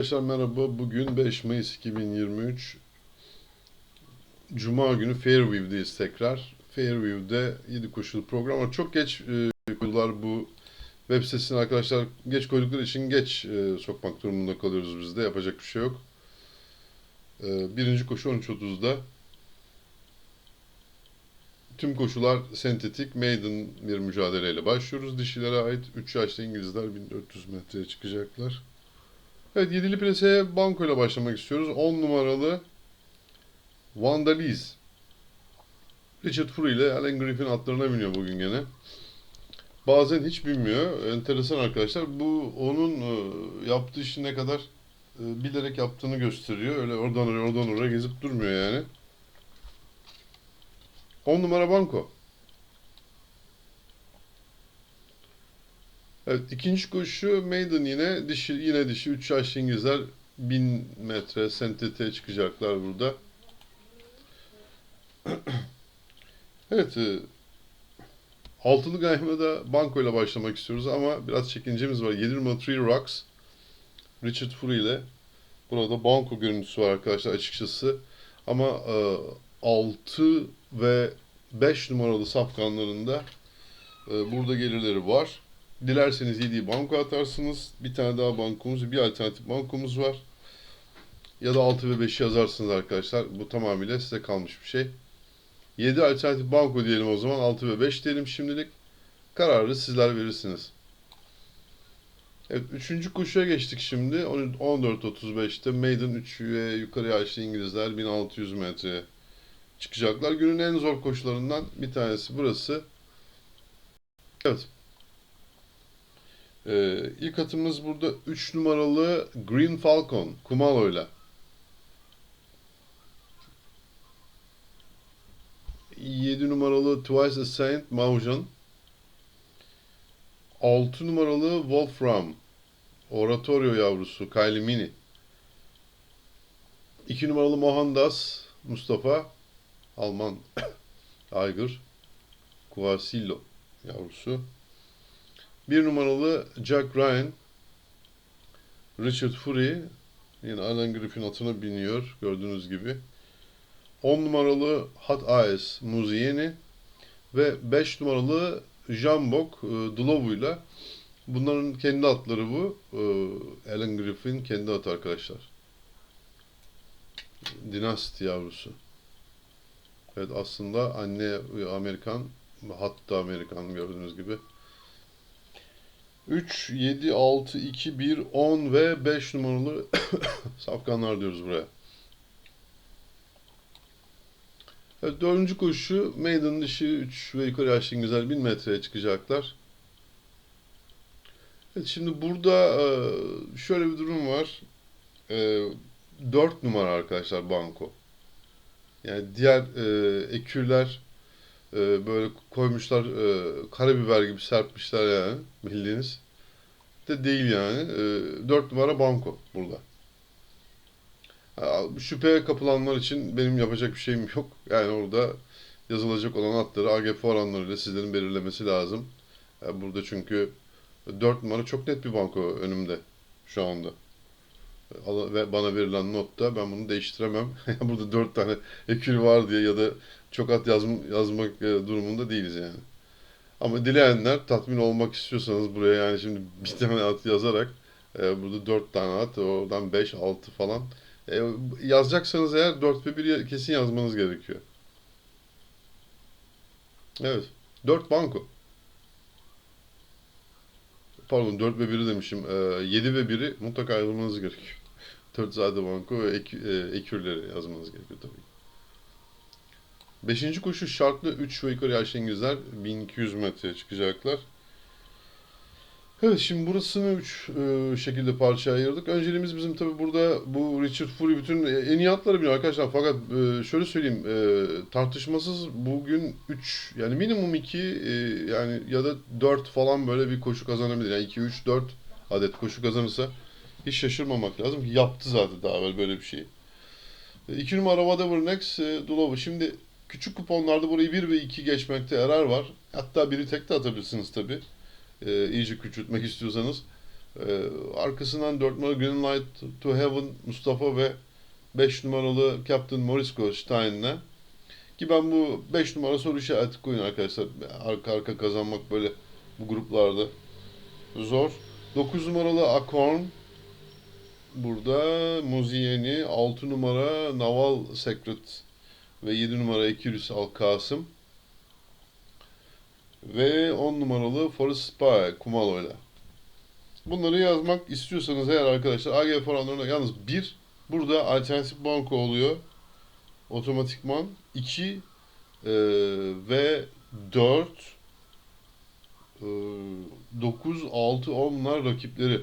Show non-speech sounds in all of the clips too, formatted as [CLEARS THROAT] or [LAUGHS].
Arkadaşlar merhaba. Bugün 5 Mayıs 2023. Cuma günü Fairview'deyiz tekrar. Fairview'de 7 koşulu program var. Çok geç e, koydular bu web sitesini arkadaşlar. Geç koydukları için geç e, sokmak durumunda kalıyoruz biz de. Yapacak bir şey yok. E, birinci koşu 13.30'da. Tüm koşular sentetik, maiden bir mücadeleyle başlıyoruz. Dişilere ait 3 yaşlı İngilizler 1400 metreye çıkacaklar. Evet, yedili pleseye banko ile başlamak istiyoruz. 10 numaralı Vandaliz. Richard Fury ile Alan Griffin atlarına biniyor bugün gene. Bazen hiç binmiyor. Enteresan arkadaşlar. Bu onun e, yaptığı işi ne kadar e, bilerek yaptığını gösteriyor. Öyle oradan oraya oradan oraya gezip durmuyor yani. 10 numara banko. Evet ikinci koşu maiden yine dişi yine dişi 3 yaşlı İngilizler 1000 metre sentetiğe çıkacaklar burada. [CLEARS THROAT] evet e, altılı gaymada banko ile başlamak istiyoruz ama biraz çekincemiz var. 7 numara 3 Rocks Richard Fury ile burada banko görüntüsü var arkadaşlar açıkçası. Ama e, 6 ve 5 numaralı safkanlarında e, burada gelirleri var. Dilerseniz 7'yi banko atarsınız. Bir tane daha bankomuz, bir alternatif bankomuz var. Ya da 6 ve 5'i yazarsınız arkadaşlar. Bu tamamıyla size kalmış bir şey. 7 alternatif banko diyelim o zaman. 6 ve 5 diyelim şimdilik. Kararı sizler verirsiniz. Evet, üçüncü koşuya geçtik şimdi. 14.35'te Maiden 3 ve yukarı yaşlı İngilizler 1600 metre çıkacaklar. Günün en zor koşularından bir tanesi burası. Evet. Ee, ilk atımız burada 3 numaralı Green Falcon Kumalo'yla. 7 numaralı Twice a Saint Maujan. 6 numaralı Wolfram Oratorio yavrusu Kylie Mini. 2 numaralı Mohandas Mustafa Alman [COUGHS] Tiger Kuvasillo yavrusu. Bir numaralı Jack Ryan Richard Fury yine Alan Griffin atına biniyor gördüğünüz gibi. 10 numaralı Hot Eyes Muzieni ve 5 numaralı Jambok e, Dlovu'yla bunların kendi atları bu. E, Alan Griffin kendi atı arkadaşlar. Dynasty yavrusu. Evet aslında anne Amerikan hatta Amerikan gördüğünüz gibi. 3, 7, 6, 2, 1, 10 ve 5 numaralı [COUGHS] safkanlar diyoruz buraya. Evet, dördüncü koşu maiden dişi 3 ve yukarı yaşlı İngilizler 1000 metreye çıkacaklar. Evet, şimdi burada e, şöyle bir durum var. 4 numara arkadaşlar banko. Yani diğer e, ekürler e, böyle koymuşlar e, karabiber gibi serpmişler yani bildiğiniz. De değil yani. E, 4 numara banko burada. Ha, şüpheye kapılanlar için benim yapacak bir şeyim yok. Yani orada yazılacak olan atları AGF oranlarıyla sizlerin belirlemesi lazım. Yani burada çünkü 4 numara çok net bir banko önümde şu anda ve bana verilen notta ben bunu değiştiremem. [LAUGHS] Burada dört tane ekül var diye ya da çok at yazm yazmak e, durumunda değiliz yani. Ama dileyenler tatmin olmak istiyorsanız buraya yani şimdi [LAUGHS] bir tane at yazarak e, burada dört tane at oradan beş altı falan e, yazacaksanız eğer dört ve bir kesin yazmanız gerekiyor. Evet. dört banko. Pardon 4 ve 1'i demişim. E, 7 ve 1'i mutlaka yazmanız gerekiyor. 4 zade banko ve ek, e, ekürleri yazmanız gerekiyor tabii. Beşinci koşu şartlı 3 ve yukarı yaşlı İngilizler 1200 metreye çıkacaklar. Evet şimdi burasını 3 e, şekilde parçaya ayırdık. Önceliğimiz bizim tabi burada bu Richard Fury bütün e, en iyi atları biliyor arkadaşlar. Fakat e, şöyle söyleyeyim e, tartışmasız bugün 3 yani minimum 2 e, yani ya da 4 falan böyle bir koşu kazanabilir. Yani 2 3 4 adet koşu kazanırsa hiç şaşırmamak lazım ki yaptı zaten daha evvel böyle bir şeyi. 2 numara Whatever Next e, Dulovu. Şimdi küçük kuponlarda burayı 1 ve 2 geçmekte yarar var. Hatta biri tek de atabilirsiniz tabi. E, iyice küçültmek istiyorsanız. Ee, arkasından 4 numara Green Light to Heaven Mustafa ve 5 numaralı Captain Morisco Stein'le. Ki ben bu 5 numara soru işareti koyun arkadaşlar. Arka arka kazanmak böyle bu gruplarda zor. 9 numaralı Akorn burada Muzieni, 6 numara Naval Secret ve 7 numara Ekürüs Al Kasım ve 10 numaralı Forest Spy Kumalo'yla. Bunları yazmak istiyorsanız eğer arkadaşlar AG oranlarına yalnız bir burada alternatif banko oluyor otomatikman 2 e, ve 4 e, 9 6 10'lar rakipleri.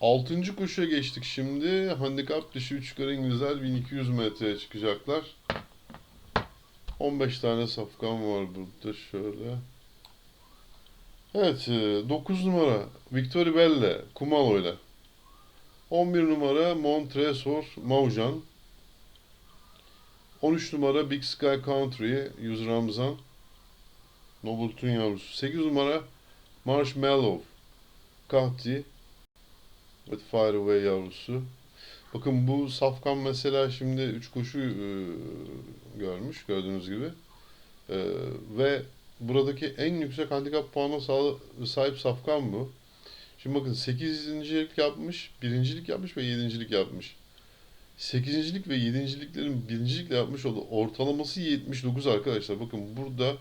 Altıncı koşuya geçtik şimdi. Handikap dışı 3 yukarı İngilizler 1200 metreye çıkacaklar. 15 tane safkan var burada şöyle. Evet, 9 numara Victory Belle Kumalo'yla. 11 numara Montresor Maujan. 13 numara Big Sky Country Yüz Ramzan. Nobleton yavrusu. 8 numara Marshmallow Kahti with Fire Away yavrusu. Bakın bu safkan mesela şimdi 3 koşu e, görmüş gördüğünüz gibi. E, ve buradaki en yüksek handikap puanına sahip safkan bu. Şimdi bakın 8.lik yapmış, birincilik yapmış ve 7.lik yapmış. 8.lik ve 7.liklerin birincilikle yapmış olduğu ortalaması 79 arkadaşlar. Bakın burada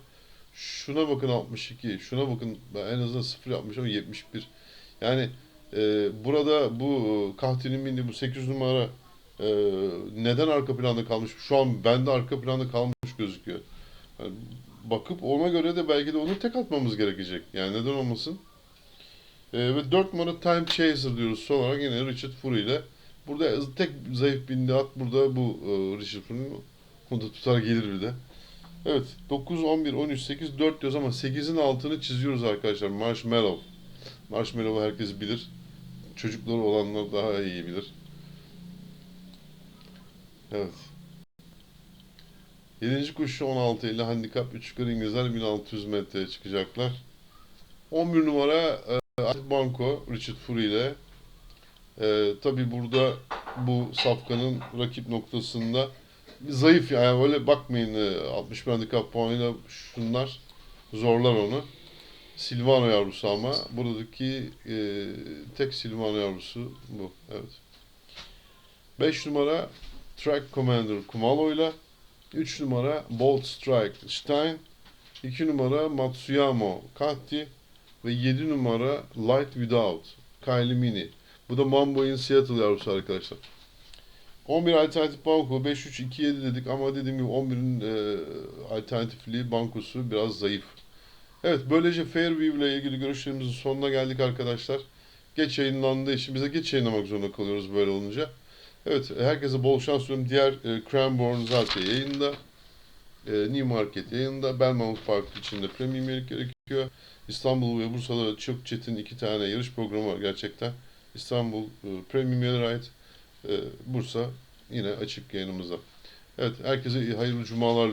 şuna bakın 62, şuna bakın en azından 0 yapmış ama 71. Yani e, burada bu Kahti'nin bindiği bu 8 numara e, neden arka planda kalmış? Şu an bende arka planda kalmış gözüküyor. Yani bakıp ona göre de belki de onu tek atmamız gerekecek. Yani neden olmasın? Ee, ve 4 numara Time Chaser diyoruz son olarak yine Richard Fury ile. Burada tek zayıf bindi at burada bu e, Richard Fury'nin. Onu da tutar gelir bir de. Evet 9, 11, 13, 8, 4 diyoruz ama 8'in altını çiziyoruz arkadaşlar. Marshmallow. Marshmallow'u herkes bilir. Çocukları olanlar daha iyi bilir. Evet. 7. koşu 16 ile handikap 3 yukarı İngilizler 1600 metreye çıkacaklar. 11 numara e, Banco Richard Fury ile e, tabi burada bu safkanın rakip noktasında zayıf yani öyle bakmayın e, 61 handikap puanıyla şunlar zorlar onu. Silvano yavrusu ama buradaki e, tek Silvano yavrusu bu. Evet. 5 numara Track Commander Kumalo ile 3 numara Bolt Strike Stein 2 numara Matsuyamo Katti ve 7 numara Light Without Kylie Mini. Bu da Mambo'nun Seattle yavrusu arkadaşlar. 11 alternatif banko 5-3-2-7 dedik ama dediğim gibi 11'in e, alternatifli bankosu biraz zayıf. Evet böylece Fairview ile ilgili görüşlerimizin sonuna geldik arkadaşlar. Geç yayınlandığı için bize geç yayınlamak zorunda kalıyoruz böyle olunca. Evet herkese bol şans diliyorum. Diğer e, Cranbourne zaten yayında. E, New Market yayında. Belmont Park içinde premium üyelik gerekiyor. İstanbul ve Bursa'da çok çetin iki tane yarış programı var gerçekten. İstanbul e, Premium ait. E, Bursa yine açık yayınımızda. Evet herkese hayırlı cumalar